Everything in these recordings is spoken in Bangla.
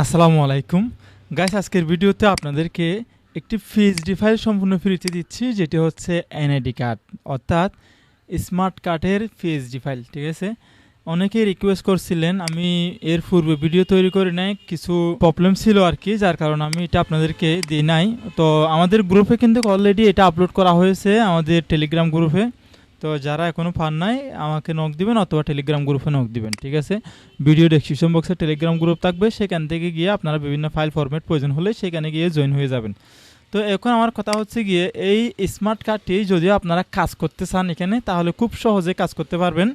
আসসালামু আলাইকুম। গাইস আজকের ভিডিওতে আপনাদেরকে একটি পিএইচডি ফাইল সম্পূর্ণ ফ্রিতে দিচ্ছি, যেটি হচ্ছে এনআইডি কার্ড অর্থাৎ স্মার্ট কার্ডের পিএইচডি ফাইল ঠিক আছে? অনেকেই রিকোয়েস্ট করছিলেন, আমি এর পূর্বে ভিডিও তৈরি করে নাই, কিছু প্রবলেম ছিল আর কি, যার কারণে আমি এটা আপনাদেরকে দিই নাই। তো আমাদের গ্রুপে কিন্তু অলরেডি এটা আপলোড করা হয়েছে, আমাদের টেলিগ্রাম গ্রুপে তো যারা এখনও পান নাই, আমাকে নক দিবেন অথবা টেলিগ্রাম গ্রুপে নক দিবেন, ঠিক আছে? ভিডিও ডেসক্রিপশন বক্সে টেলিগ্রাম গ্রুপ থাকবে, সেখান থেকে গিয়ে আপনারা বিভিন্ন ফাইল ফরম্যাট প্রয়োজন হলে সেখানে গিয়ে জয়েন হয়ে যাবেন। তো এখন আমার কথা হচ্ছে গিয়ে, এই স্মার্ট কার্ডটি যদিও আপনারা কাজ করতে চান এখানে, তাহলে খুব সহজে কাজ করতে পারবেন।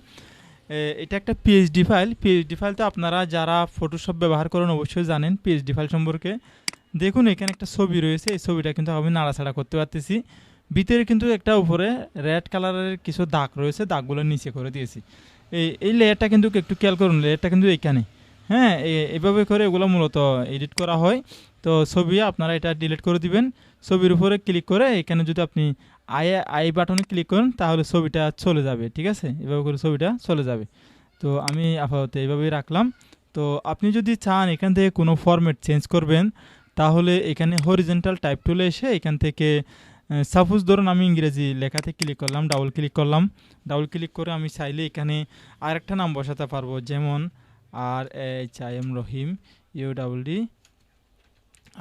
এটা একটা পিএইচডি ফাইল পিএইচডি ফাইল তো আপনারা যারা ফটোশপ ব্যবহার করেন অবশ্যই জানেন পিএইচডি ফাইল সম্পর্কে। দেখুন, এখানে একটা ছবি রয়েছে, এই ছবিটা কিন্তু আমি নাড়াছাড়া করতে পারতেছি। ভিতরে কিন্তু একটা উপরে রেড কালারের কিছু দাগ রয়েছে, দাগগুলো নিচে করে দিয়েছি। এই এই লেয়ারটা কিন্তু একটু খেয়াল করুন লেয়ারটা কিন্তু এখানে। হ্যাঁ এ- এভাবে করে এগুলো মূলত এডিট করা হয়। তো ছবি আপনারা এটা ডিলিট করে দিবেন। ছবির উপরে ক্লিক করে এখানে যদি আপনি আই আই বাটনে ক্লিক করেন, তাহলে ছবিটা চলে যাবে, ঠিক আছে? এভাবে করে ছবিটা চলে যাবে। তো আমি আপাতত এইভাবেই রাখলাম। তো আপনি যদি চান এখান থেকে কোনো ফরম্যাট চেঞ্জ করবেন, তাহলে এখানে হরিজেন্টাল টাইপ টুলে এসে এখান থেকে সাপোজ ধরুন আমি ইংরেজি লেখাতে ক্লিক করলাম ডাবল ক্লিক করলাম ডাবল ক্লিক করে আমি চাইলে এখানে আরেকটা নাম বসাতে পারব, যেমন R H I M Rahim, U double D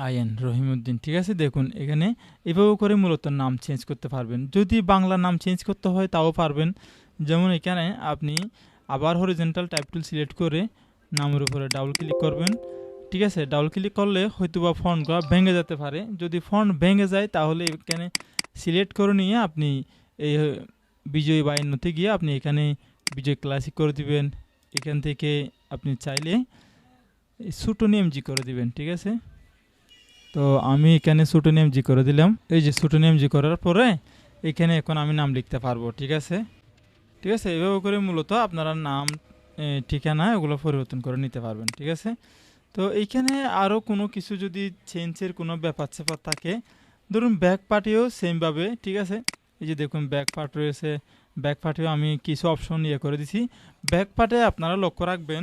I N Rahimuddin. ঠিক আছে, দেখুন, এখানে এভাবে করে মূলত নাম চেঞ্জ করতে পারবেন। যদি বাংলা নাম চেঞ্জ করতে হয়, তাও পারবেন। যেমন এখানে আপনি আবার হরিজেন্টাল টাইপ টুল সিলেক্ট করে নামের উপরে ডাবল ক্লিক করবেন। ঠিক আছে ডাবল ক্লিক করলে হয়তো বা ফন্টটা ভেঙে যেতে পারে। যদি ফন্ট ভেঙে যায়, তাহলে এখানে সিলেক্ট করে নিয়ে আপনি এই বিজয় বায়ান্নতে গিয়ে আপনি এখানে বিজয় ক্লাসিক করে দিবেন। এখান থেকে আপনি চাইলে সুটোনি জি করে দিবেন, ঠিক আছে? তো আমি এখানে সুটোনি জি করে দিলাম। এই যে সুটোনি জি করার পরে এখানে এখন আমি নাম লিখতে পারব, ঠিক আছে? ঠিক আছে, এভাবে করে মূলত আপনারা নাম ঠিকানা এগুলো পরিবর্তন করে নিতে পারবেন, ঠিক আছে? তো এইখানে আরও কোনো কিছু যদি চেঞ্জের কোনো ব্যাপার স্যাপার থাকে, ধরুন ব্যাক পার্টিও সেমভাবে ঠিক আছে? এই যে দেখুন ব্যাক পার্ট রয়েছে ব্যাক পার্টেও আমি কিছু অপশন ইয়ে করে দিছি। ব্যাক পার্টে আপনারা লক্ষ্য রাখবেন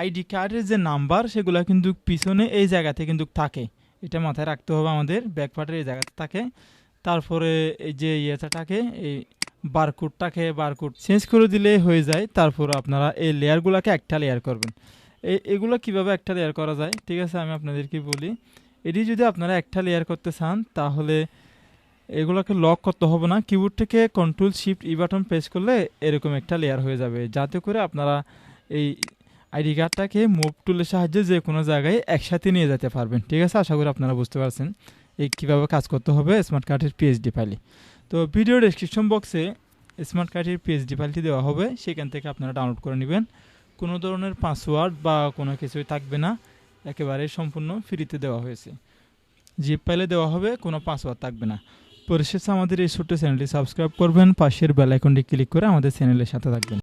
আইডি কার্ডের যে নাম্বার সেগুলো কিন্তু পিছনে এই জায়গাতে কিন্তু থাকে। এটা মাথায় রাখতে হবে আমাদের ব্যাক পার্টের এই জায়গাতে থাকে। তারপরে এই যে ইয়েটা থাকে, এই বারকোডটাকে বারকোড চেঞ্জ করে দিলে হয়ে যায়। তারপর আপনারা এই লেয়ারগুলোকে একটা লেয়ার করবেন। এগুলো কীভাবে একটা লেয়ার করা যায়? ঠিক আছে, আমি আপনাদেরকে বলি। এটি যদি আপনারা একটা লেয়ার করতে চান, তাহলে এগুলোকে লক করতে হবে না। কিবোর্ড থেকে control shift E button press করলে এরকম একটা লেয়ার হয়ে যাবে। যাতে করে আপনারা এই আইডি কার্ডটাকে মুভ টুলের সাহায্যে যে কোনো জায়গায় একসাথে নিয়ে যেতে পারবেন। ঠিক আছে, আশা করি আপনারা বুঝতে পারছেন এই কীভাবে কাজ করতে হবে স্মার্ট কার্ডের পিএইচডি ফাইলে তো ভিডিও ডেসক্রিপশন বক্সে স্মার্ট কার্ডের পিএইচডি ফাইলটি দেওয়া হবে। সেখান থেকে আপনারা ডাউনলোড করে নেবেন। কোনো ধরনের পাসওয়ার্ড বা কোনো কিছুই থাকবে না। একেবারে সম্পূর্ণ ফ্রিতে দেওয়া হয়েছে। জিপ পাইলে দেওয়া হবে, কোনো পাসওয়ার্ড থাকবে না। পরিশেষে আমাদের এই ছোট্ট চ্যানেলটি সাবস্ক্রাইব করবেন। পাশের বেল আইকনটি ক্লিক করে আমাদের চ্যানেলের সাথে থাকবেন।